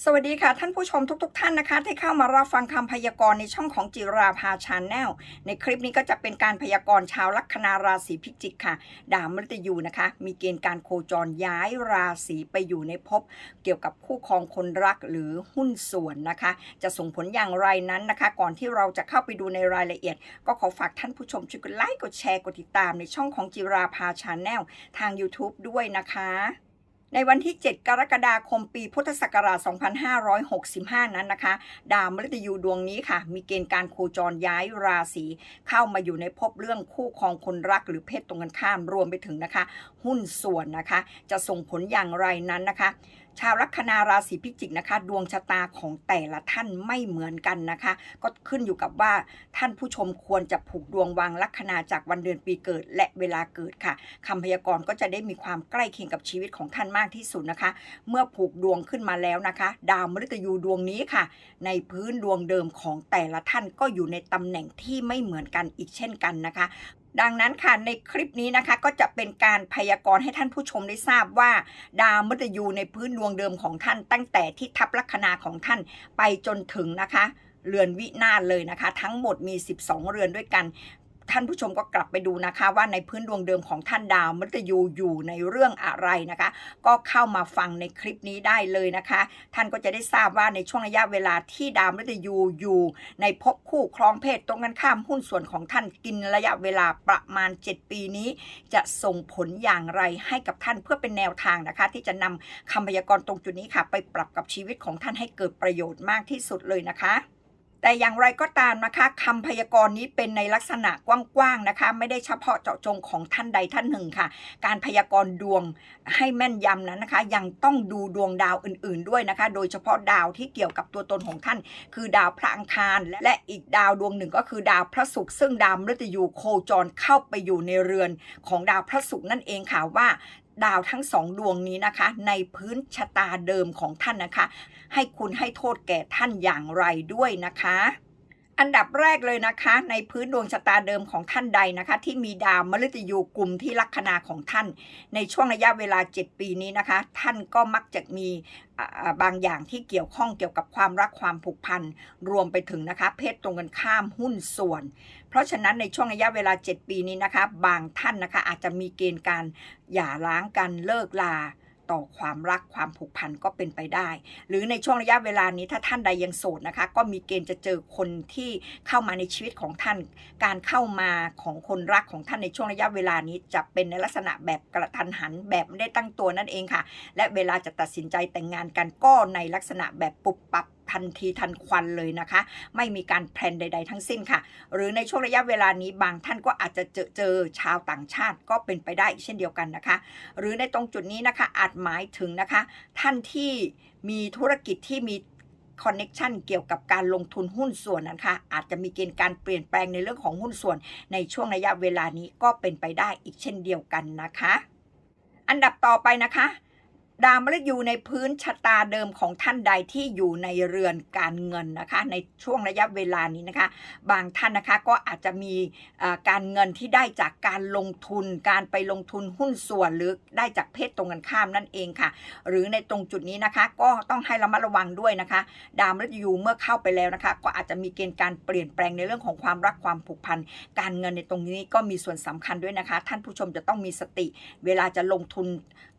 สวัสดีค่ะ ท่านผู้ชมทุกๆท่านนะคะ ที่เข้ามารับฟังคำพยากรณ์ในช่องของจิราภาชาแนลในคลิปนี้ก็จะเป็นการพยากรณ์ชาวลัคนาราศีพิจิกค่ะ ดาวมฤตยูนะคะ มีเกณฑ์การโคจรย้ายราศีไปอยู่ในภพเกี่ยวกับคู่ครองคนรักหรือหุ้นส่วนนะคะ จะส่งผลอย่างไรนั้นนะคะ ก่อนที่เราจะเข้าไปดูในรายละเอียด ก็ขอฝากท่านผู้ชมช่วยกดไลค์กดแชร์กดติดตามในช่องของจิราภาชาแนลทาง YouTube ด้วยนะคะ ในวันที่ 7 กรกฎาคมปีพุทธศักราช 2565 นั้นนะคะ ดาวมฤตยูดวงนี้ค่ะ มีเกณฑ์การโคจรย้ายราศีเข้ามาอยู่ในภพเรื่องคู่ครองคนรักหรือเพศตรงกันข้ามรวมไปถึงนะคะ หุ้นส่วนนะคะ จะส่งผลอย่างไรนั้นนะคะ ชาวลัคนาราศีพิจิกนะคะ ดวงชะตาของแต่ละท่านไม่เหมือนกันนะคะ ก็ขึ้นอยู่กับว่าท่านผู้ชมควรจะผูกดวงวางลัคนาจากวันเดือนปีเกิด และเวลาเกิดค่ะคำพยากรณ์ก็จะได้มีความใกล้เคียงกับชีวิตของท่านมากที่สุดนะคะ เมื่อผูกดวงขึ้นมาแล้วนะคะ ดาวมฤตยูดวงนี้ค่ะ ในพื้นดวงเดิมของแต่ละท่านก็อยู่ในตำแหน่งที่ไม่เหมือนกันอีกเช่นกันนะคะ ดังนั้นค่ะในคลิปนี้นะคะก็จะเป็นการพยากรณ์ให้ท่านผู้ชมได้ทราบว่า ดาวมฤตยูในพื้นดวงเดิมของท่าน ตั้งแต่ที่ทับลัคนาของท่านไปจนถึงนะคะเรือนวินาศเลยนะคะ ทั้งหมดมี 12 เรือนด้วยกัน ท่านผู้ชมก็กลับไปดูนะคะว่าในพื้นดวงเดิมของท่านดาวมฤตยูอยู่ในเรื่องอะไรนะคะ ก็เข้ามาฟังในคลิปนี้ได้เลยนะคะ ท่านก็จะได้ทราบว่าในช่วงระยะเวลาที่ดาวมฤตยูอยู่ ในภพคู่ครองเพศตรงกันข้ามหุ้นส่วนของท่านกินระยะเวลาประมาณ 7 ปีนี้ จะส่งผลอย่างไรให้กับท่านเพื่อเป็นแนวทางนะคะ ที่จะนำคำพยากรณ์ตรงจุดนี้ค่ะ ไปปรับกับชีวิตของท่านให้เกิดประโยชน์มากที่สุดเลยนะคะ แต่อย่างไรก็ตามนะคะคำพยากรณ์นี้เป็นในลักษณะกว้างๆนะคะ ไม่ได้เฉพาะเจาะจงของท่านใดท่านหนึ่งค่ะ การพยากรณ์ดวงให้แม่นยำนั้นนะคะ ยังต้องดูดวงดาวอื่น ๆ ด้วยนะคะ โดยเฉพาะดาวที่เกี่ยวกับตัวตนของท่าน คือดาวพระอังคาร และอีกดาวดวงหนึ่งก็คือดาวพระศุกร์ซึ่งดาวมฤตยูโคจรเข้าไปอยู่ในเรือนของดาวพระศุกร์นั่นเองค่ะว่า ดาวทั้งสองดวงนี้นะคะ ในพื้นชะตาเดิมของท่านนะคะ ให้คุณให้โทษแก่ท่านอย่างไรด้วยนะคะ อันดับแรกเลยนะคะ ในพื้นดวงชะตาเดิมของท่านใดนะคะ ที่มีดาวมฤตยูกลุ่มที่ลัคนาของท่าน ในช่วงระยะเวลา 7 ปีนี้นะคะ ท่านก็มักจะมีบางอย่างที่เกี่ยวข้องเกี่ยวกับความรักความผูกพันรวมไปถึงนะคะ เพศตรงกันข้ามหุ้นส่วน เพราะฉะนั้นในช่วงระยะเวลา 7 ปีนี้นะคะ บางท่านนะคะอาจจะมีเกณฑ์การหย่าร้างกันเลิกลา ต่อความรักความผูกพันก็เป็นไปได้ หรือในช่วงระยะเวลานี้ถ้าท่านใดยังโสดนะคะ ก็มีเกณฑ์จะเจอคนที่เข้ามาในชีวิตของท่าน การเข้ามาของคนรักของท่านในช่วงระยะเวลานี้จะเป็นในลักษณะแบบกระทันหันแบบไม่ได้ตั้งตัวนั่นเองค่ะ และเวลาจะตัดสินใจแต่งงานกันก็ในลักษณะแบบปุบปับ ทันทีทันควันเลยนะคะ ไม่มีการแพลนใด ๆ ทั้งสิ้นค่ะ หรือในช่วงระยะเวลานี้บางท่านก็อาจจะเจอเจอชาวต่างชาติก็เป็นไปได้อีกเช่นเดียวกันนะคะ หรือในตรงจุดนี้นะคะอาจหมายถึงนะคะ ท่านที่มีธุรกิจที่มีคอนเน็ชันเกี่ยวกับการลงทุนหุ้นส่วนนะคะอาจจะมีเกณฑ์การเปลี่ยนแปลงในเรื่องของหุ้นส่วน ในช่วงระยะเวลานี้ก็เป็นไปได้อีกเช่นเดียวกันนะคะ อันดับต่อไปนะคะ ดาวมฤตยูในพื้นชะตาเดิมของท่านใดที่อยู่ในเรือนการเงินนะคะ ในช่วงระยะเวลานี้นะคะ บางท่านนะคะก็อาจจะมีการเงินที่ได้จากการลงทุน การไปลงทุนหุ้นส่วนหรือได้จากเพศตรงกันข้ามนั่นเองค่ะ หรือในตรงจุดนี้นะคะก็ต้องให้ระมัดระวังด้วยนะคะ ดาวมฤตยูเมื่อเข้าไปแล้วนะคะ ก็อาจจะมีเกณฑ์การเปลี่ยนแปลงในเรื่องของความรักความผูกพันการเงินในตรงนี้ก็มีส่วนสำคัญด้วยนะคะ ท่านผู้ชมจะต้องมีสติ เวลาจะลงทุน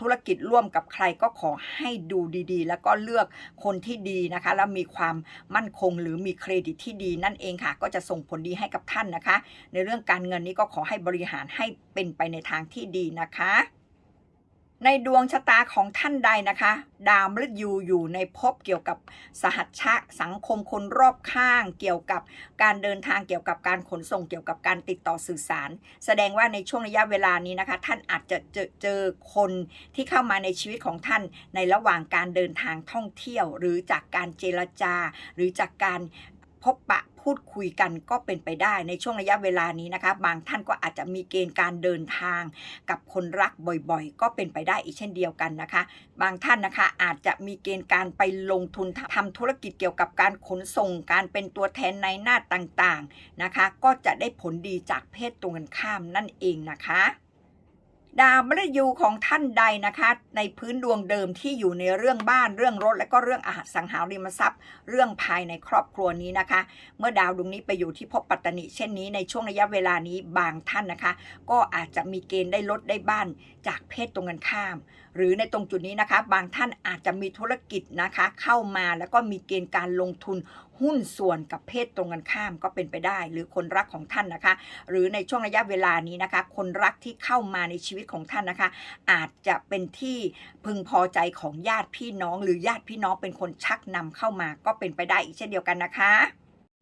ธุรกิจร่วมกับใครรก็ขอให้ดูดีๆ แล้วก็เลือกคนที่ดีนะคะ แล้วมีความมั่นคงหรือมีเครดิตที่ดีนั่นเองค่ะ ก็จะส่งผลดีให้กับท่านนะคะ ในเรื่องการเงินนี้ก็ขอให้บริหารให้เป็นไปในทางที่ดีนะคะ ในดวงชะตาของท่านใดนะคะ ดาวมฤตยูอยู่ในภพเกี่ยวกับสหัชชะสังคมคนรอบข้าง เกี่ยวกับการเดินทางเกี่ยวกับการขนส่งเกี่ยวกับการติดต่อสื่อสาร แสดงว่าในช่วงระยะเวลานี้นะคะ ท่านอาจจะเจอเจอคนที่เข้ามาในชีวิตของท่านในระหว่างการเดินทางท่องเที่ยว หรือจากการเจรจา หรือจากการ พบปะพูดคุยกันก็เป็นไปได้ในช่วงระยะเวลานี้นะคะ บางท่านก็อาจจะมีเกณฑ์การเดินทาง กับคนรักบ่อยๆ ก็เป็นไปได้อีกเช่นเดียวกันนะคะ บางท่านนะคะอาจจะมีเกณฑ์การไปลงทุนทำธุรกิจเกี่ยวกับการขนส่งการเป็นตัวแทนในหน้าต่างๆนะคะ ก็จะได้ผลดีจากเพศตรงกันข้ามนั่นเองนะคะ ดาวมฤตยูของท่านใดนะคะ ในพื้นดวงเดิมที่อยู่ในเรื่องบ้านเรื่องรถ และก็เรื่องอาหารสังหาริมทรัพย์ เรื่องภายในครอบครัวนี้นะคะ เมื่อดาวดวงนี้ไปอยู่ที่ภพปัตตนิเช่นนี้ในช่วงระยะเวลานี้บางท่านนะคะ ก็อาจจะมีเกณฑ์ได้ลดได้บ้านจากเพศตรงกันข้าม หรือในตรงจุดนี้นะคะ บางท่านอาจจะมีธุรกิจนะคะ เข้ามาแล้วก็มีเกณฑ์การลงทุน หุ้นส่วนกับเพศตรงกันข้ามก็เป็นไปได้ หรือคนรักของท่านนะคะ หรือในช่วงระยะเวลานี้นะคะ คนรักที่เข้ามาในชีวิตของท่านนะคะ อาจจะเป็นที่พึงพอใจของญาติพี่น้อง หรือญาติพี่น้องเป็นคนชักนำเข้ามาก็เป็นไปได้อีกเช่นเดียวกันนะคะ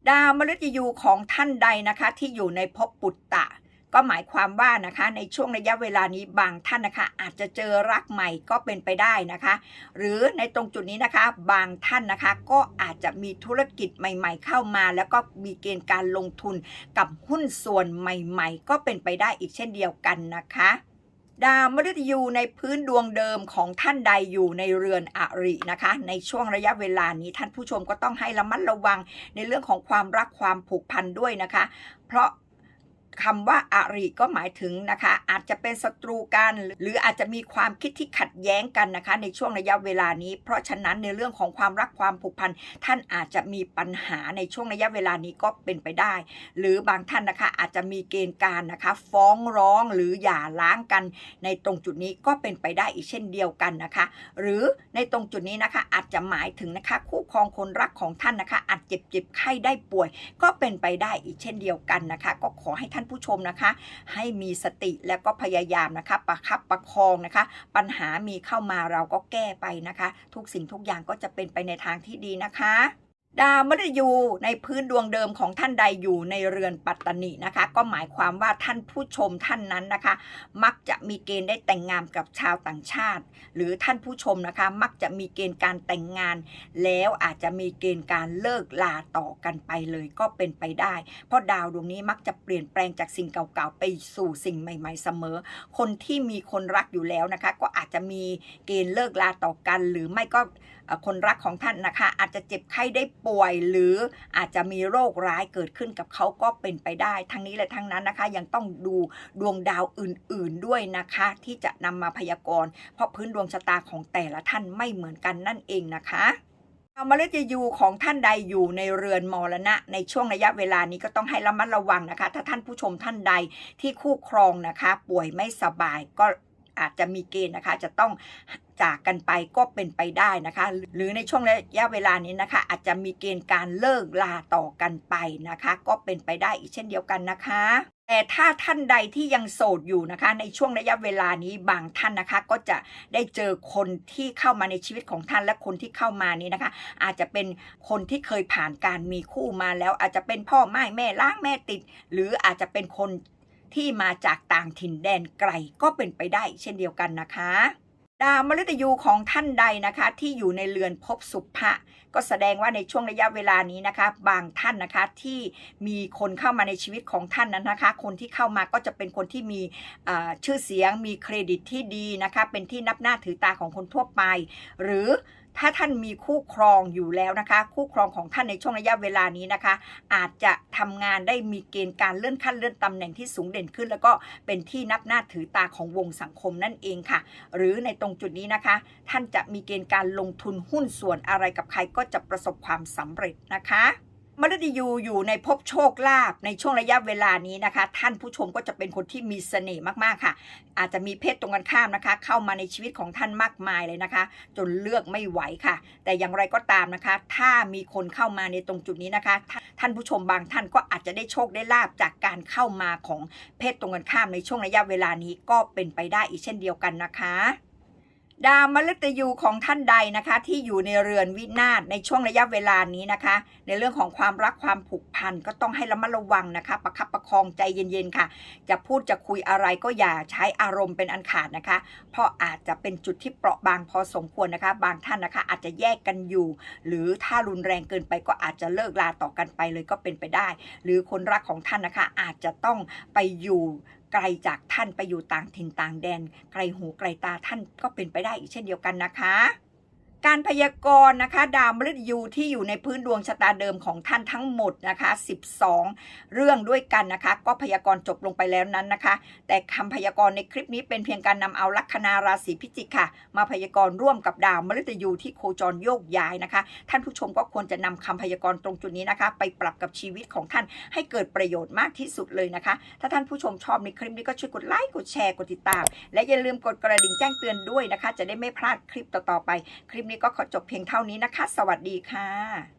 ดาวมฤตยูของท่านใดนะคะ ที่อยู่ในภพปุตตะ ก็หมายความว่านะคะในช่วงระยะเวลานี้บางท่านนะคะ อาจจะเจอรักใหม่ก็เป็นไปได้นะคะ หรือในตรงจุดนี้นะคะบางท่านนะคะ ก็อาจจะมีธุรกิจใหม่ ๆ เข้ามา แล้วก็มีเกณฑ์การลงทุนกับหุ้นส่วนใหม่ ๆ ก็เป็นไปได้อีกเช่นเดียวกันนะคะดาวมฤตยูในพื้นดวงเดิมของท่านใดอยู่ในเรือนอรินะคะ ในช่วงระยะเวลานี้ท่านผู้ชมก็ต้องให้ระมัดระวังในเรื่องของความรักความผูกพันด้วยนะคะ เพราะ คำว่าอาริก็หมายถึงนะคะ อาจจะเป็นศัตรูกัน หรืออาจจะมีความคิดที่ขัดแย้งกันนะคะ ในช่วงระยะเวลานี้ เพราะฉะนั้นในเรื่องของความรักความผูกพันท่านอาจจะมีปัญหาในช่วงระยะเวลานี้ก็เป็นไปได้ หรือบางท่านนะคะอาจจะมีเกณฑ์การนะคะ ฟ้องร้องหรือหย่าร้างกัน ในตรงจุดนี้ก็เป็นไปได้อีกเช่นเดียวกันนะคะ หรือในตรงจุดนี้นะคะอาจจะหมายถึงนะคะ คู่ครองคนรักของท่านนะคะ อาจเจ็บเจ็บไข้ได้ป่วย ก็เป็นไปได้อีกเช่นเดียวกันนะคะ ก็ขอให้ท่านผู้ชมนะคะ ให้มีสติแล้วก็พยายามนะคะ ประคับประคองนะคะ ปัญหามีเข้ามาเราก็แก้ไปนะคะ ทุกสิ่งทุกอย่างก็จะเป็นไปในทางที่ดีนะคะ ดาวมฤตยูในพื้นดวงเดิมของท่านใดอยู่ในเรือนปัตตนินะคะ ก็หมายความว่าท่านผู้ชมท่านนั้นนะคะ มักจะมีเกณฑ์ได้แต่งงานกับชาวต่างชาติ หรือท่านผู้ชมนะคะ มักจะมีเกณฑ์การแต่งงาน แล้วอาจจะมีเกณฑ์การเลิกลาต่อกันไปเลยก็เป็นไปได้ เพราะดาวดวงนี้มักจะเปลี่ยนแปลงจากสิ่งเก่าๆไปสู่สิ่งใหม่ ๆ เสมอ คนที่มีคนรักอยู่แล้วนะคะ ก็อาจจะมีเกณฑ์เลิกลาต่อกัน หรือไม่ก็ คนรักของท่านนะคะ อาจจะเจ็บไข้ได้ป่วย หรืออาจจะมีโรคร้ายเกิดขึ้นกับเขาก็เป็นไปได้ ทั้งนี้และทั้งนั้นนะคะ ยังต้องดูดวงดาวอื่น ๆด้วยนะคะ ที่จะนำมาพยากรณ์เพราะพื้นดวงชะตาของแต่ละท่านไม่เหมือนกันนั่นเองนะคะดาวมฤตยูของท่านใดอยู่ในเรือนมรณะ ในช่วงระยะเวลานี้ก็ต้องให้ระมัดระวังนะคะ ถ้าท่านผู้ชมท่านใดที่คู่ครองนะคะ ป่วยไม่สบายก็ อาจจะมีเกณฑ์นะคะจะต้องจากกันไปก็เป็นไปได้นะคะ หรือในช่วงระยะเวลานี้นะคะ อาจจะมีเกณฑ์การเลิกลาต่อกันไปนะคะ ก็เป็นไปได้อีกเช่นเดียวกันนะคะแต่ถ้าท่านใดที่ยังโสดอยู่นะคะ ในช่วงระยะเวลานี้บางท่านนะคะ ก็จะได้เจอคนที่เข้ามาในชีวิตของท่านและคนที่เข้ามานี้นะคะ อาจจะเป็นคนที่เคยผ่านการมีคู่มาแล้ว อาจจะเป็นพ่อแม่แม่ล้างแม่ติด หรืออาจจะเป็นคน ที่มาจากต่างถิ่นแดนไกลก็เป็นไปได้เช่นเดียวกันนะคะดาวมฤตยูของท่านใดนะคะ ที่อยู่ในเรือนภพสุภะก็แสดงว่าในช่วงระยะเวลานี้นะคะ บางท่านนะคะที่มีคนเข้ามาในชีวิตของท่านนั้นนะคะ คนที่เข้ามาก็จะเป็นคนที่มีชื่อเสียง มีเครดิตที่ดีนะคะ เป็นที่นับหน้าถือตาของคนทั่วไป หรือ ถ้าท่านมีคู่ครองอยู่แล้วนะคะ คู่ครองของท่านในช่วงระยะเวลานี้นะคะ อาจจะทำงานได้มีเกณฑ์การเลื่อนขั้นเลื่อนตำแหน่งที่สูงเด่นขึ้น แล้วก็เป็นที่นับหน้าถือตาของวงสังคมนั่นเองค่ะ หรือในตรงจุดนี้นะคะ ท่านจะมีเกณฑ์การลงทุนหุ้นส่วนอะไรกับใครก็จะประสบความสำเร็จนะคะ มฤตยูอยู่ในภพโชคลาภในช่วงระยะเวลานี้นะคะ ท่านผู้ชมก็จะเป็นคนที่มีเสน่ห์มากๆค่ะ อาจจะมีเพศตรงกันข้ามนะคะ เข้ามาในชีวิตของท่านมากมายเลยนะคะ จนเลือกไม่ไหวค่ะ แต่อย่างไรก็ตามนะคะ ถ้ามีคนเข้ามาในตรงจุดนี้นะคะ ท่าท่านผู้ชมบางท่านก็อาจจะได้โชคได้ลาบจากการเข้ามาของเพศตรงกันข้ามในช่วงระยะเวลานี้ก็เป็นไปได้อีกเช่นเดียวกันนะคะ ดาวมฤตยูของท่านใดนะคะ ที่อยู่ในเรือนวินาศในช่วงระยะเวลานี้นะคะ ในเรื่องของความรักความผูกพันก็ต้องให้ระมัดระวังนะคะ ประคับประคองใจเย็นๆค่ะ จะพูดจะคุยอะไรก็อย่าใช้อารมณ์เป็นอันขาดนะคะ เพราะอาจจะเป็นจุดที่เปราะบางพอสมควรนะคะ บางท่านนะคะ อาจจะแยกกันอยู่ หรือถ้ารุนแรงเกินไปก็อาจจะเลิกลาต่อกันไปเลยก็เป็นไปได้ หรือคนรักของท่านนะคะอาจจะต้องไปอยู่ ไกลจากท่านไปอยู่ต่างถิ่นต่างแดน ไกลหูไกลตาท่านก็เป็นไปได้อีกเช่นเดียวกันนะคะ การพยากรณ์นะคะดาวมฤตยูที่อยู่ในพื้นดวงชะตาเดิมของท่านทั้งหมดนะคะ 12 เรื่องด้วยกันนะคะ ก็พยากรณ์จบลงไปแล้วนั้นนะคะ แต่คำพยากรณ์ในคลิปนี้เป็นเพียงการนำเอาลัคนาราศีพิจิกค่ะ มาพยากรณ์ร่วมกับดาวมฤตยูที่โคจรโยกย้ายนะคะ ท่านผู้ชมก็ควรจะนำคำพยากรณ์ตรงจุดนี้นะคะ ไปปรับกับชีวิตของท่านให้เกิดประโยชน์มากที่สุดเลยนะคะ ถ้าท่านผู้ชมชอบในคลิปนี้ก็ช่วยกดไลค์กดแชร์กดติดตาม และอย่าลืมกดกระดิ่งแจ้งเตือนด้วยนะคะ จะได้ไม่พลาดคลิปต่อๆไปคลิปนี้ก็ขอจบเพียงเท่านี้นะคะ สวัสดีค่ะ